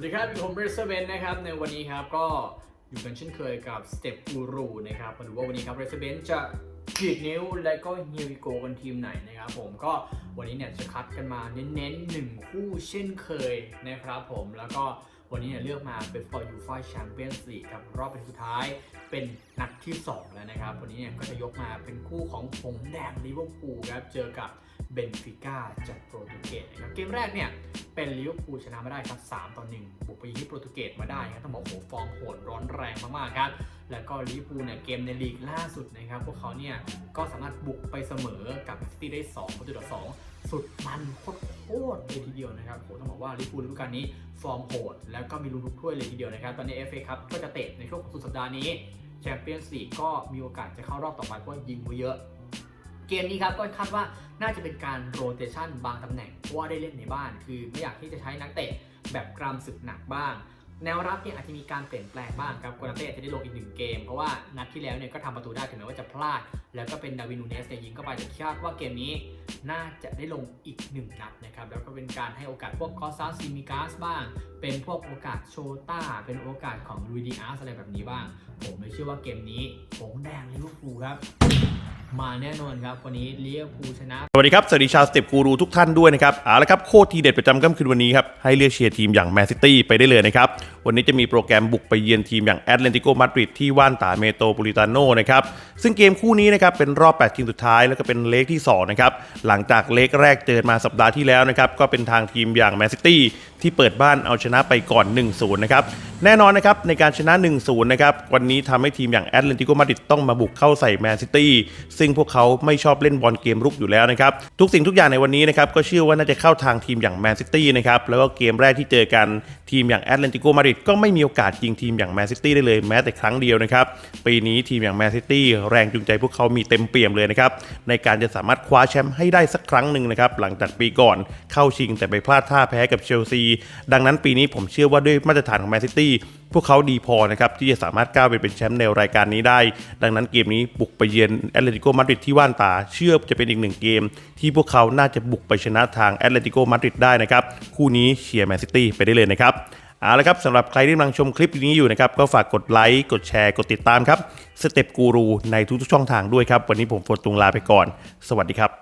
วัสดีครับผมเรสเซเบนนะครับในวันนี้ครับก็อยู่กันเช่นเคยกับสเต็ปกูรูนะครับมาดูว่าวันนี้ครับเรสเซเบนจะขีดนิ้วและก็เฮียวิโกกันทีมไหนนะครับผมก็วันนี้เนี่ยจะคัดกันมาเน้นๆหนึ่งคู่เช่นเคยนะครับผมแล้วก็วันนี้เนี่ยเลือกมาเป็นฟอร์ยูฟ่าแชมเปี้ยนส์ลีกครับรอบเป็นสุดท้ายเป็นนัดที่ 2 แล้วนะครับ วันนี้เนี่ยก็จะยกมาเป็นคู่ของหงส์แดงลิเวอร์พูลครับเจอกับ เบนฟิก้าจากโปรตุเกสนะครับเกมแรกเนี่ยเป็นลิเวอร์พูลชนะมาได้ครับ3ต่อ1บุกไปยิงที่โปรตุเกสมาได้ครับต้องบอกโอ้โหฟอร์มโหดร้อนแรงมากๆครับแล้วก็ลิเวอร์พูลเนี่ยเกมในลีกล่าสุดนะครับพวกเขาเนี่ยก็สามารถบุกไปเสมอกับซิตี้ได้2ประตูต่อ2สุดมันโคตรๆเลยทีเดียวนะครับโหต้องบอกว่าลิเวอร์พูลฤดูกาลนี้ฟอร์มโหด แล้วก็มีลุ้นทุกถ้วยเลยทีเดียวนะครับตอนนี้ FA ครับก็จะเตะในช่วงสุดสัปดาห์นี้แชมเปี้ยนส์ลีกก็มีโอกาสจะเข้ารอบต่อไปเพราะยิงไว้เยอะ เกมนี้ครับก็คาดว่าน่าจะเป็นการโรเตชันบางตำแหน่งเพราะว่าได้เล่นในบ้าน คือไม่อยากที่จะใช้นักเตะแบบกรามศึกหนักบ้าง แนวรับเนี่ยอาจจะมีการเปลี่ยนแปลงบ้างครับโกนาเต้จะได้ลงอีกหนึ่งเกม เพราะว่านัดที่แล้วเนี่ยก็ทำประตูได้ถึงแม้ว่าจะพลาด แล้วก็เป็นดาวินูเนสเนี่ยยิงเข้าไปแต่คาดว่าเกมนี้น่าจะได้ลงอีกหนึ่งนัดนะครับแล้วก็เป็นการให้โอกาสพวกคอสซาซิมิกาสบ้าง เป็นพวกโอกาสโชต้า เป็นโอกาสของลุยดีอาร์สอะไรแบบนี้บ้าง ผมเลยเชื่อว่าเกมนี้หงแดงลิเวอร์พูลครับ มาแน่นอนครับวันนี้ลิเวอร์พูลชนะ สวัสดีครับ สวัสดีชาวสเต็ปกูรูทุกท่านด้วยนะครับเอาละครับโคตรทีเด็ดประจำค่ำคืนวันนี้ครับ ให้เลือกเชียร์ทีมอย่างแมนซิตี้ไปได้เลยนะครับ วันนี้จะมีโปรแกรมบุกไปเยือนทีมอย่างแอตเลติโกมาดริดที่ว่านตาเมโตรโปลิตาโนนะครับ ซึ่งเกมคู่นี้นะครับเป็นรอบ 8 ทีมสุดท้ายแล้วก็เป็นเลกที่ 2 นะครับ หลังจากเลกแรกเจอมาสัปดาห์ที่แล้วนะครับก็เป็นทางทีมอย่างแมนซิตี้ที่เปิดบ้านเอาชนะไปก่อน 1-0 นะครับ แน่นอนนะครับในการชนะ 1-0 นะครับวันนี้ทำให้ทีมอย่างแอตเลติโกมาดริดต้องมาบุกเข้าใส่แมนซิตี้ซึ่งพวกเขาไม่ชอบเล่นบอลเกมรุกอยู่แล้วนะครับทุกสิ่งทุกอย่างในวันนี้นะครับก็เชื่อว่าน่าจะเข้าทางทีมอย่างแมนซิตี้นะครับแล้วก็เกมแรกที่เจอกัน ทีมอย่างแอตเลติโกมาดริดก็ไม่มีโอกาสยิงทีมอย่างแมนซิตี้ได้เลยแม้แต่ครั้งเดียวนะครับ ปีนี้ทีมอย่างแมนซิตี้แรงจูงใจพวกเขามีเต็มเปี่ยมเลยนะครับ ในการจะสามารถคว้าแชมป์ให้ได้สักครั้งหนึ่งนะครับ หลังจากปีก่อนเข้าชิงแต่ไปพลาดท่าแพ้กับเชลซี ดังนั้นปีนี้ผมเชื่อว่าด้วยมาตรฐานของแมนซิตี้ พวกเขาดีพอนะครับที่จะสามารถก้าวไปเป็นแชมป์ในรายการนี้ได้ ดังนั้นเกมนี้บุกไปเยือนแอตเลติโกมาดริดที่ว่านตา เชื่อจะเป็นอีกหนึ่งเกม ที่พวกเขาน่าจะบุกไปชนะทางแอตเลติโกมาดริดได้นะครับ คู่นี้เชียร์แมนซิตี้ไปได้เลยนะครับเอาละครับสำหรับใครที่กำลังชมคลิปนี้อยู่นะครับ ก็ฝากกดไลค์กดแชร์กดติดตามครับสเต็ปกูรูในทุกๆช่องทางด้วยครับ วันนี้ผมโฟตุงลาไปก่อน สวัสดีครับ